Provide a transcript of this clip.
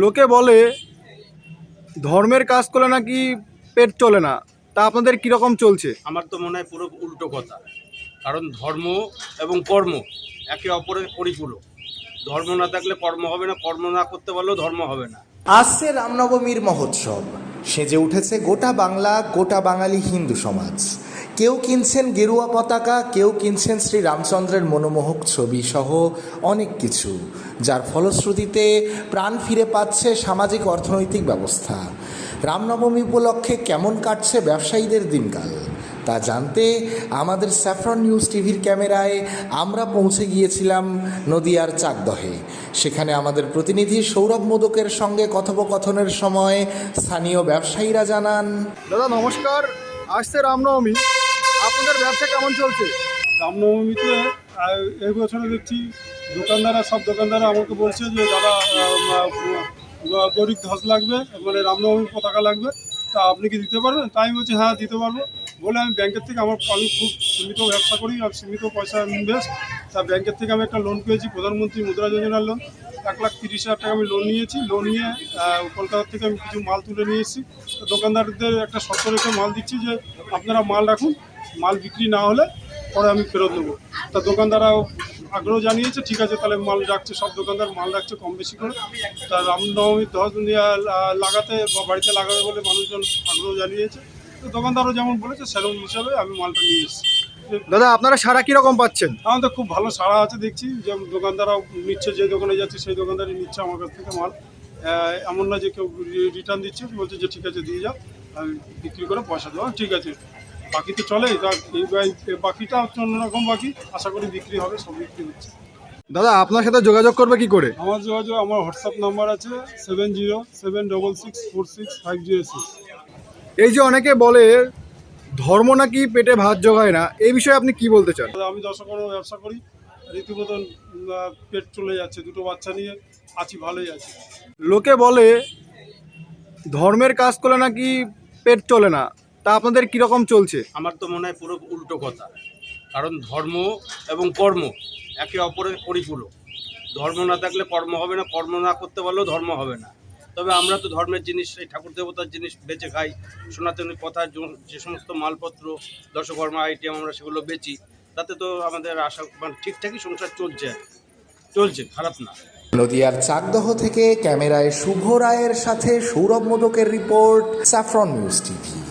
লোকে বলে ধর্মের কাজ করলে নাকি পেট চলে না। তা আপনাদের কীরকম চলছে? আমার তো মনে হয় পুরো উল্টো কথা। কারণ ধর্ম এবং কর্ম একে অপরের পরিপূরক। ধর্ম না থাকলে কর্ম হবে না কর্ম না করতে পারলেও ধর্ম হবে না। আসছে রামনবমীর মহোৎসব। সেজে উঠেছে গোটা বাংলা, গোটা বাঙালি হিন্দু সমাজ। কেউ কিনছেন গেরুয়া পতাকা, কেউ কিনছেন শ্রী রামচন্দ্রের মনোমোহক ছবি সহ অনেক কিছু, যার ফলশ্রুতিতে প্রাণ ফিরে পাচ্ছে সামাজিক অর্থনৈতিক ব্যবস্থা। রামনবমী উপলক্ষে কেমন কাটছে ব্যবসায়ীদের দিনকাল? তা জানতে আমাদের স্যাফরন নিউজ টিভির ক্যামেরায় আমরা পৌঁছে গিয়েছিলাম নদিয়ার চাকদহে। সেখানে আমাদের প্রতিনিধি সৌরভ মোদকের সঙ্গে কথোপকথনের সময় স্থানীয় ব্যবসায়ীরা জানান। দাদা নমস্কার। আসছে রামনবমী। আপনাদের ব্যবসা কেমন চলছে? রামনবমীতে আহ, এই বছরে দেখছি দোকানদাররা সব দোকানদাররা আমাকে বলছে যে দাদা গরিব ধ্বজ লাগবে মানে রামনবমীর পতাকা লাগবে। তা আপনি কি দিতে পারবেন? তাই বলছি হ্যাঁ দিতে পারব। বলে আমি ব্যাংকের থেকে আমার আমি খুব সীমিত ব্যবসা করি আর সীমিত পয়সা ইনভেস্ট তা ব্যাংকের থেকে আমি একটা লোন পেয়েছি, প্রধানমন্ত্রী মুদ্রা যোজনার লোন এক লাখ তিরিশ হাজার টাকা আমি লোন নিয়েছি। লোন নিয়ে কলকাতা থেকে আমি কিছু মাল তুলে নিয়ে এসেছি। দোকানদারদের একটা শর্ত রেখে মাল দিচ্ছি যে আপনারা মাল রাখুন, মাল বিক্রি না হলে পরে আমি ফেরত দেবো তা দোকানদাররাও আগ্রহ জানিয়েছে, ঠিক আছে, তাহলে মাল রাখছে, সব দোকানদার মাল রাখছে কম বেশি করে। তা রামনবমীর দশ লাগাতে বা বাড়িতে লাগাবে বলে মানুষজন আগ্রহ জানিয়েছে। তো দোকানদারও যেমন বলেছে সেরকম হিসাবে আমি মালটা নিয়ে এসেছি। দাদা আপনারা সারা কীরকম পাচ্ছেন? আমাদের খুব ভালো সাড়া আছে দেখছি। যে দোকানদাররাও নিচ্ছে যে দোকানে যাচ্ছে সেই দোকানদারই নিচ্ছে আমার কাছ থেকে মাল। এমন না যে কেউ রিটার্ন দিচ্ছে বলছে যে ঠিক আছে দিয়ে যাও আমি বিক্রি করে পয়সা দেবো। ঠিক আছে বাকি তো চলে তা এই এই বাকিটা হচ্ছে অন্যরকম বাকি আশা করি বিক্রি হবে সব বিক্রি হচ্ছে। দাদা আপনার সাথে যোগাযোগ করবে কি করে? আমার যোগাযোগ আমার হোয়াটসঅ্যাপ নাম্বার আছে seven zero seven double six four six five zero six এই যে অনেকে বলে ধর্ম নাকি পেটে ভাত জোগায় না এই বিষয়ে আপনি কি বলতে চান? আমি দশ ব্যবসা করি রীতিমতন পেট চলে যাচ্ছে দুটো বাচ্চা নিয়ে আছি ভালোই আছি। লোকে বলে ধর্মের কাজ করলে নাকি পেট চলে না তা আপনাদের কীরকম চলছে? আমার তো মনে হয় পুরো উল্টো কথা কারণ ধর্ম এবং কর্ম একে অপরের পরিপূরক। ধর্ম না থাকলে কর্ম হবে না কর্ম না করতে পারলেও ধর্ম হবে না। তবে আমরা তো ধর্মের জিনিস, এই ঠাকুর দেবতার জিনিস বেচে খাই। সনাতনী পথার যে- সমস্ত মালপত্র দর্শকর্মা আইটেম আমরা সেগুলো বেচি। তাতে তো আমাদের আশা মানে ঠিকঠাকই সংসার চলছে। চলছে, খারাপ না। নদিয়ার চাকদহ থেকে ক্যামেরায় শুভ রায়ের সাথে সৌরভ মোদকের রিপোর্ট স্যাফরন নিউজ টিভি।